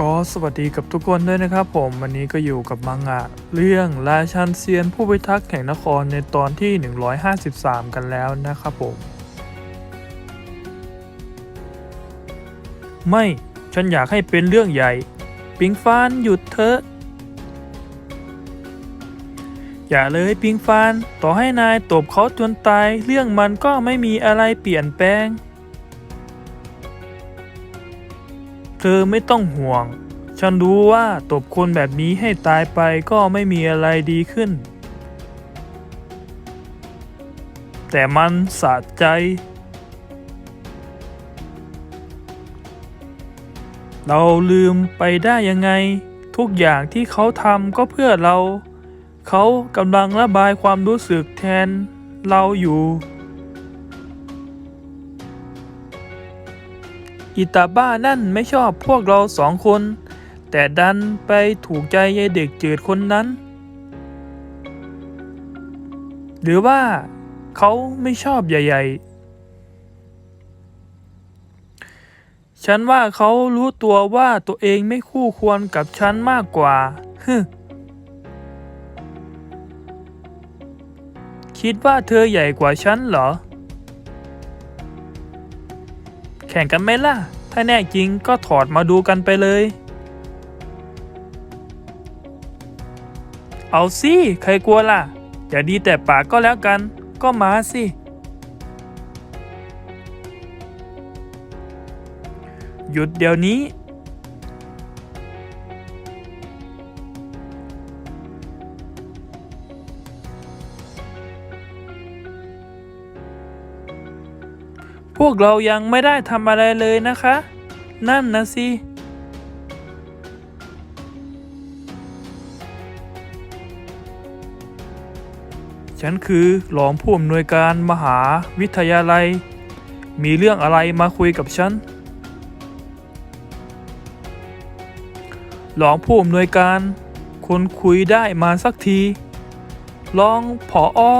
ก็สวัสดีกับทุกคนด้วยนะครับผมวันนี้ก็อยู่กับมังงะ เรื่องราชันเซียนผู้พิทักษ์แห่งนครในตอนที่ 153 กันแล้วนะครับผม ไม่ฉันอยากให้เป็นเรื่องใหญ่ ปิงฟานหยุดเถอะ อย่าเลยปิงฟาน ต่อให้นายตบเขาจนตาย เรื่องมันก็ไม่มีอะไรเปลี่ยนแปลง เธอไม่ต้องห่วง ฉันรู้ว่าตบคนแบบนี้ให้ตายไปก็ไม่มีอะไรดีขึ้น แต่มันสะใจ เราลืมไปได้ยังไง ทุกอย่างที่เขาทำก็เพื่อเรา เขากำลังระบายความรู้สึกแทนเราอยู่ อิตาบ้านั่นไม่ชอบพวกเราสองคน แต่ดันไปถูกใจยายเด็กจืดคนนั้น หรือว่าเขาไม่ชอบใหญ่ๆ ฉันว่าเขารู้ตัวว่าตัวเองไม่คู่ควรกับฉันมากกว่าฮึคิดว่าเธอใหญ่กว่าฉันเหรอ แข่งกันไหมล่ะ ถ้าแน่จริงก็ถอดมาดูกันไปเลย เอาสิ ใครกลัวล่ะ อย่าดีแต่ปากก็แล้วกัน ก็มาสิ หยุดเดี๋ยวนี้ วกเรายังไม่ได้ทำอะไรเลยนะคะ นั่นนะสิฉันคือรองผู้อำนวยการมหาวิทยาลัย มีเรื่องอะไรมาคุยกับฉันรองผู้อำนวยการคนคุยได้มาสักทีรองผออ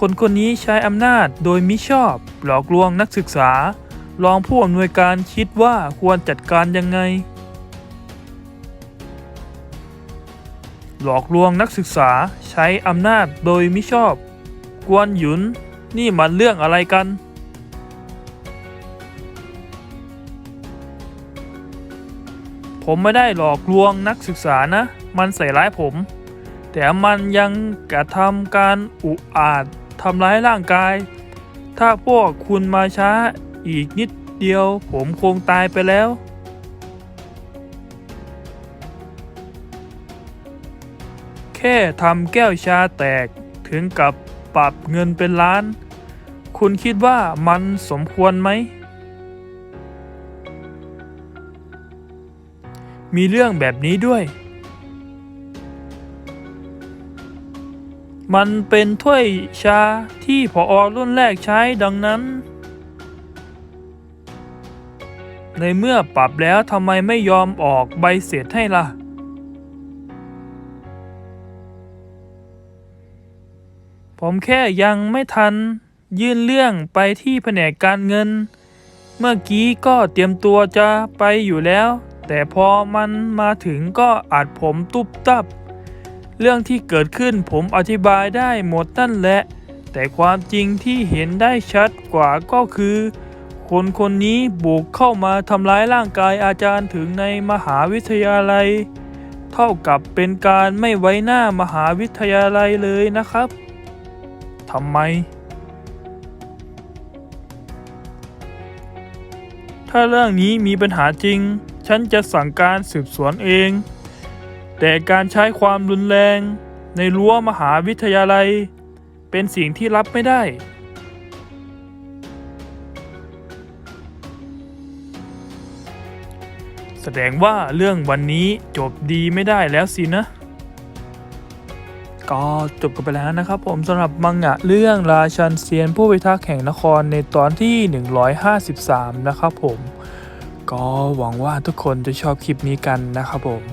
คนคนนี้ใช้อำนาจโดยมิชอบ หลอกลวงนักศึกษา รองผู้อำนวยการคิดว่าควรจัดการยังไง หลอกลวงนักศึกษาใช้อำนาจโดยมิชอบ กวนหยุน นี่มันเรื่องอะไรกัน ผมไม่ได้หลอกลวงนักศึกษานะ มันใส่ร้ายผมแต่มันยังกระทำการอุอาจ ทำร้ายร่างกาย ถ้าพวกคุณมาช้าอีกนิดเดียวผมคงตายไปแล้ว แค่ทำแก้วชาแตกถึงกับปรับเงินเป็นล้าน คุณคิดว่ามันสมควรไหม มีเรื่องแบบนี้ด้วย มันเป็นถ้วยชาที่พออรุ่นแรกใช้ดังนั้น ในเมื่อปรับแล้วทำไมไม่ยอมออกใบเสร็จให้ล่ะ ผมแค่ยังไม่ทันยื่นเรื่องไปที่แผนกการเงิน เมื่อกี้ก็เตรียมตัวจะไปอยู่แล้ว แต่พอมันมาถึงก็อัดผมตุบตับ เรื่องที่เกิดขึ้นผมอธิบายได้หมดนั่นแหละ แต่ความจริงที่เห็นได้ชัดกว่าก็คือ คนคนนี้บุกเข้ามาทำร้ายร่างกายอาจารย์ถึงในมหาวิทยาลัย เท่ากับเป็นการไม่ไว้หน้ามหาวิทยาลัยเลยนะครับทำไม ถ้าเรื่องนี้มีปัญหาจริง ฉันจะสั่งการสืบสวนเอง แต่การใช้ความรุนแรงในรั้วมหาวิทยาลัย เป็นสิ่งที่รับไม่ได้ แสดงว่าเรื่องวันนี้จบดีไม่ได้แล้วสินะ ก็จบกันไปแล้วนะครับผมสำหรับมังงะเรื่องราชันเซียนผู้พิทักษ์แห่งนครในตอนที่ 153 นะครับผม ก็หวังว่าทุกคนจะชอบคลิปนี้กันนะครับผม